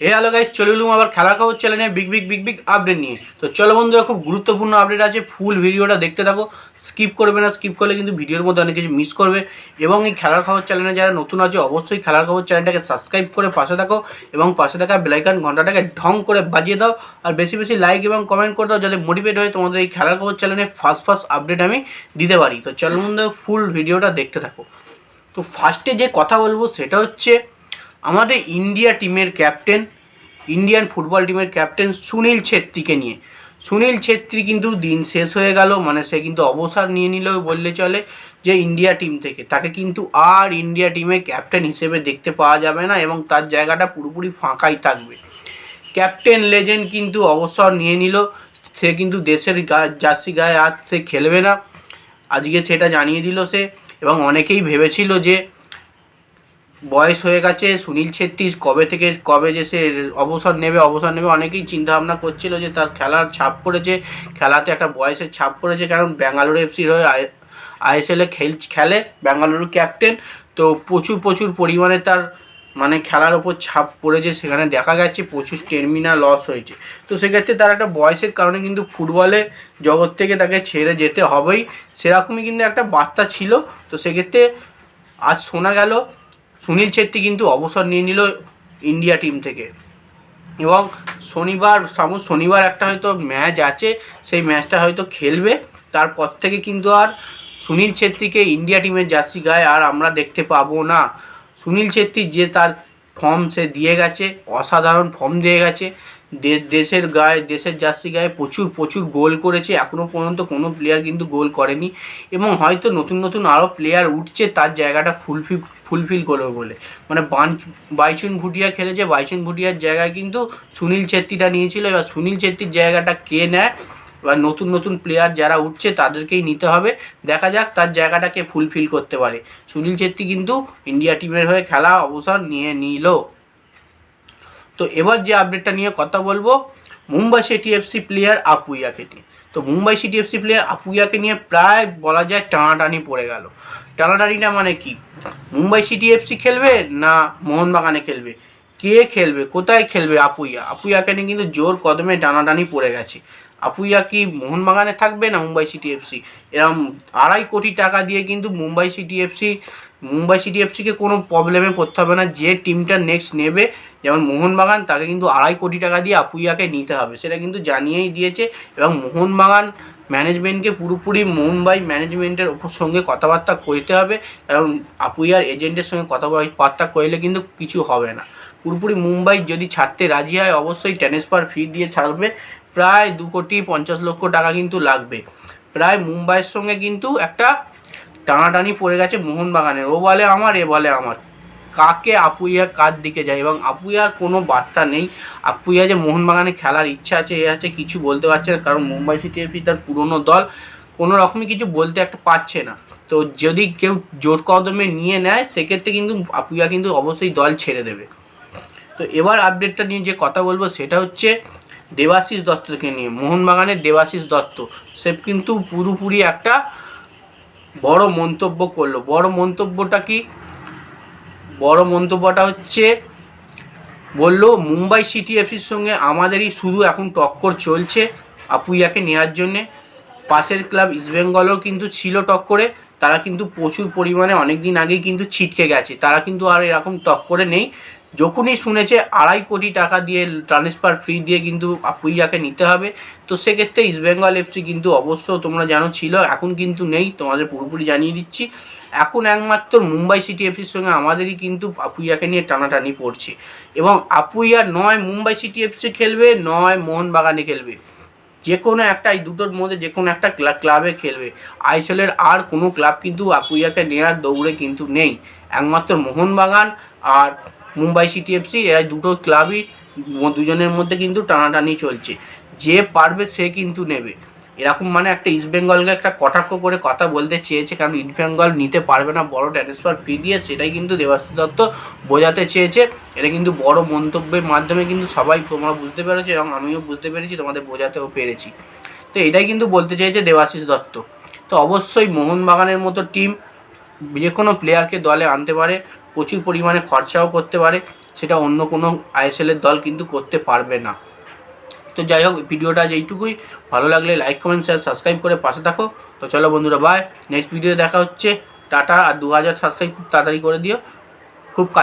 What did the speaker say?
হে hello guys চলে এলুম আবার খেলার খবর চ্যানেলে big big big big update নিয়ে। তো চলো বন্ধুরা, খুব গুরুত্বপূর্ণ আপডেট আছে ফুল ভিডিওটা দেখতে থাকো। স্কিপ করবে না স্কিপ করলে কিন্তু ভিডিওর মধ্যে অনেক কিছু মিস করবে। এবং এই খেলার খবর চ্যানেলে যারা নতুন আছে, অবশ্যই খেলার খবর চ্যানেলটাকে সাবস্ক্রাইব করে পাশে থাকো এবং পাশে থাকা বেলাইকান ঘন্টাটাকে ঢং করে বাজিয়ে দাও। আর বেশি বেশি লাইক এবং কমেন্ট করে দাও, যাতে মোটিভেট হয় তোমাদের এই খেলার খবর চ্যানেলে ফার্স্ট ফার্স্ট আপডেট আমি দিতে পারি। তো চলো বন্ধু ফুল ভিডিওটা দেখতে থাকো। তো ফার্স্টে যে কথা বলব, সেটা হচ্ছে আমাদের ইন্ডিয়া টিমের ক্যাপ্টেন, ইন্ডিয়ান ফুটবল টিমের ক্যাপ্টেন সুনীল ছেত্রীকে নিয়ে। সুনীল ছেত্রী কিন্তু দিন শেষ হয়ে গেল মানে সে কিন্তু অবসর নিয়ে নিলেও বললে চলে যে ইন্ডিয়া টিম থেকে। তাকে কিন্তু আর ইন্ডিয়া টিমের ক্যাপ্টেন হিসেবে দেখতে পাওয়া যাবে না এবং তার জায়গাটা পুরোপুরি ফাঁকাই থাকবে। ক্যাপ্টেন লেজেন্ড কিন্তু অবসর নিয়ে নিল, সে কিন্তু দেশের জার্সি গায়ে আর সে খেলবে না। আজকে সেটা জানিয়ে দিল সে এবং অনেকেই ভেবেছিল যে বয়স হয়ে গেছে, সুনীল ছেত্রী কবে থেকে, কবে যে সে অবসর নেবে অবসর নেবে, অনেকেই চিন্তা ভাবনা করছিল যে তার খেলার ছাপ পড়েছে, খেলাতে একটা বয়সের ছাপ পড়েছে, কারণ ব্যাঙ্গালোর এফসির হয়ে আই, আইএসএলে খেল, খেলে, ব্যাঙ্গালুরু ক্যাপ্টেন, তো প্রচুর প্রচুর পরিমাণে তার মানে খেলার ওপর ছাপ পড়েছে, সেখানে দেখা গেছে প্রচুর স্টেমিনা লস হয়েছে। তো সেক্ষেত্রে তার একটা বয়সের কারণে কিন্তু ফুটবলে জগৎ থেকে তাকে ছেড়ে যেতে হবেই, সেরকমই কিন্তু একটা বার্তা ছিল, তো সেক্ষেত্রে আজ শোনা গেল সুনীল ছেত্রী কিন্তু অবসর নিয়ে নিল ইন্ডিয়া টিম থেকে। এবং শনিবার, সামু শনিবার একটা হয়তো ম্যাচ আছে, সেই ম্যাচটা হয়তো খেলবে। তারপর থেকে কিন্তু আর সুনীল ছেত্রীকে ইন্ডিয়া টিমের জার্সি গায়ে আর আমরা দেখতে পাবো না। সুনীল ছেত্রী যে তার ফর্ম সে দিয়ে গেছে, অসাধারণ ফর্ম দিয়ে গেছে। দেশের গায়ে, দেশের জার্সি গায়ে প্রচুর প্রচুর গোল করেছে। এখনও পর্যন্ত কোনো প্লেয়ার কিন্তু গোল করেনি। এবং হয়তো নতুন নতুন আরও প্লেয়ার উঠছে, তার জায়গাটা ফুলফিল ফুলফিল করবে বলে। মানে বাঞ্চ বাইচুন ভুটিয়া খেলেছে বাইচুন ভুটিয়ার জায়গায় কিন্তু সুনীল ছেত্রীটা নিয়েছিল। এবার সুনীল ছেত্রীর জায়গাটা কে নেয়? এবার নতুন নতুন প্লেয়ার যারা উঠছে, তাদেরকেই নিতে হবে। দেখা যাক তার জায়গাটাকে ফুলফিল করতে পারে। সুনীল ছেত্রী কিন্তু ইন্ডিয়া টিমের হয়ে খেলা অবসর নিয়ে নিল। তো এবার যে আপডেটটা নিয়ে কথা বলব, মুম্বাই সিটি এফসি প্লেয়ার আপুইয়াকে নিয়ে। তো মুম্বাই সিটি এফসি প্লেয়ার আপুইয়াকে নিয়ে প্রায় বলা যায় টানাটানি পড়ে গেল। টানাটানিটা মানে কি? মুম্বাই সিটি এফসি খেলবে না মোহনবাগানে খেলবে? কে খেলবে? কোথায় খেলবে আপুইয়া? আপুইয়াকে নিয়ে কিন্তু জোর কদমে টানাটানি পড়ে গেছে। আপুইয়া কি মোহনবাগানে থাকবে না মুম্বাই সিটি এফসি এরকম আড়াই কোটি টাকা দিয়ে কিন্তু Mumbai City FC Mumbai City এফসিকে কোনো প্রবলেমে পড়তে হবে না। যে টিমটা নেক্সট নেবে, যেমন মোহনবাগান, তাকে কিন্তু আড়াই কোটি টাকা দিয়ে আপুইয়াকে নিতে হবে। সেটা কিন্তু জানিয়েই দিয়েছে। এবং মোহনবাগান ম্যানেজমেন্টকে পুরোপুরি মুম্বাই ম্যানেজমেন্টের ওপর সঙ্গে কথাবার্তা করতে হবে। এবং আপুইয়ার এজেন্টের সঙ্গে কথাবার্তা করলে কিন্তু কিছু হবে না। পুরোপুরি মুম্বাই যদি ছাড়তে রাজি হয়, অবশ্যই ট্রান্সফার ফি দিয়ে ছাড়বে। প্রায় দু কোটি পঞ্চাশ লক্ষ টাকা কিন্তু লাগবে। প্রায় মুম্বাইয়ের সঙ্গে কিন্তু একটা টানাটানি পড়ে গেছে মোহনবাগানের। ও বলে আমার, এ বলে আমার। কাকে আপুইয়া কার দিকে যায়? এবং আপুইয়ার কোনো বার্তা নেই। আপুইয়া যে মোহনবাগানে খেলার ইচ্ছা আছে, এ আছে, কিছু বলতে পারছে না। কারণ মুম্বাই সিটি এফসি তার পুরনো দল। কোনো রকমই কিছু বলতে একটা পারছে না। তো যদি কেউ জোর কদমে নিয়ে নেয়, সেক্ষেত্রে কিন্তু আপুইয়া কিন্তু অবশ্যই দল ছেড়ে দেবে। তো এবার আপডেটটা নিয়ে যে কথা বলব, সেটা হচ্ছে দেবাশিস দত্তকে নিয়ে। মোহনবাগানের দেবাশিস দত্ত। সে কিন্তু পুরোপুরি একটা বড় মন্তব্য করল। বড় মন্তব্যটা কি? বড় মন্তব্যটা হচ্ছে, বলল, মুম্বাই সিটি এফসির সঙ্গে আমাদেরই শুধু এখন টক্কর চলছে আপুইয়াকে নেওয়ার জন্যে। পাশের ক্লাব ইস্টবেঙ্গলও কিন্তু ছিল টক্করে, তারা কিন্তু প্রচুর পরিমাণে অনেক দিন আগেই কিন্তু ছিটকে গেছে। তারা কিন্তু আর এরকম টক্করে নেই। যখনই শুনেছে আড়াই কোটি টাকা দিয়ে ট্রান্সফার ফ্রি দিয়ে কিন্তু আপুইয়াকে নিতে হবে, তো সেক্ষেত্রে ইস্টবেঙ্গল এফসি কিন্তু অবশ্য তোমরা জানো ছিল, এখন কিন্তু নেই, তোমাদের পুরোপুরি জানিয়ে দিচ্ছি। এখন একমাত্র মুম্বাই সিটি এফসির সঙ্গে আমাদেরই কিন্তু আপুইয়াকে নিয়ে টানাটানি পড়ছে। এবং আপুইয়া নয় মুম্বাই সিটি এফসি খেলবে, নয় মোহনবাগানে খেলবে। যে কোনো একটা, এই দুটোর মধ্যে যে কোনো একটা ক্লাবে খেলবে। আইসেলের আর কোনো ক্লাব কিন্তু আপুইয়াকে নেওয়ার দৌড়ে কিন্তু নেই। একমাত্র মোহনবাগান আর মুম্বাই সিটি এফসি এই দুটো ক্লাবই দুজনের মধ্যে কিন্তু টানাটানি চলছে। যে পারবে সে কিন্তু নেবে। এরকম মানে একটা ইস্ট বেঙ্গলকে একটা কটাক্ষ করে কথা বলতে চেয়েছে, কারণ ইস্ট বেঙ্গল নিতে পারবে না, বড় ট্রান্সফার ফি দিয়ে সেটাই কিন্তু দেবাশিস দত্ত বোঝাতে চেয়েছে। এটা কিন্তু বড় মন্তব্যের মাধ্যমে কিন্তু সবাই তোমরা বুঝতে পেরেছ এবং আমিও বুঝতে পেরেছি, তোমাদের বোঝাতেও পেরেছি। তো এটাই কিন্তু বলতে চেয়েছে দেবাশিস দত্ত। তো অবশ্যই মোহনবাগানের মতো টিম যে কোনো প্লেয়ারকে দলে আনতে পারে। প্রচুর পরিমাণে খরচাও করতে পারে, সেটা অন্য কোনো আইএসএলের দল কিন্তু করতে পারবে না। তো যাই হোক, ভিডিওটা যেইটুকুই ভালো লাগলে লাইক কমেন্ট শেয়ার সাবস্ক্রাইব করে পাশে থাকো। তো চলো বন্ধুরা বাই নেক্সট ভিডিও দেখা হচ্ছে। টাটা, আর দু হাজার সাবস্ক্রাইব খুব তাড়াতাড়ি করে দিও। খুব কাছে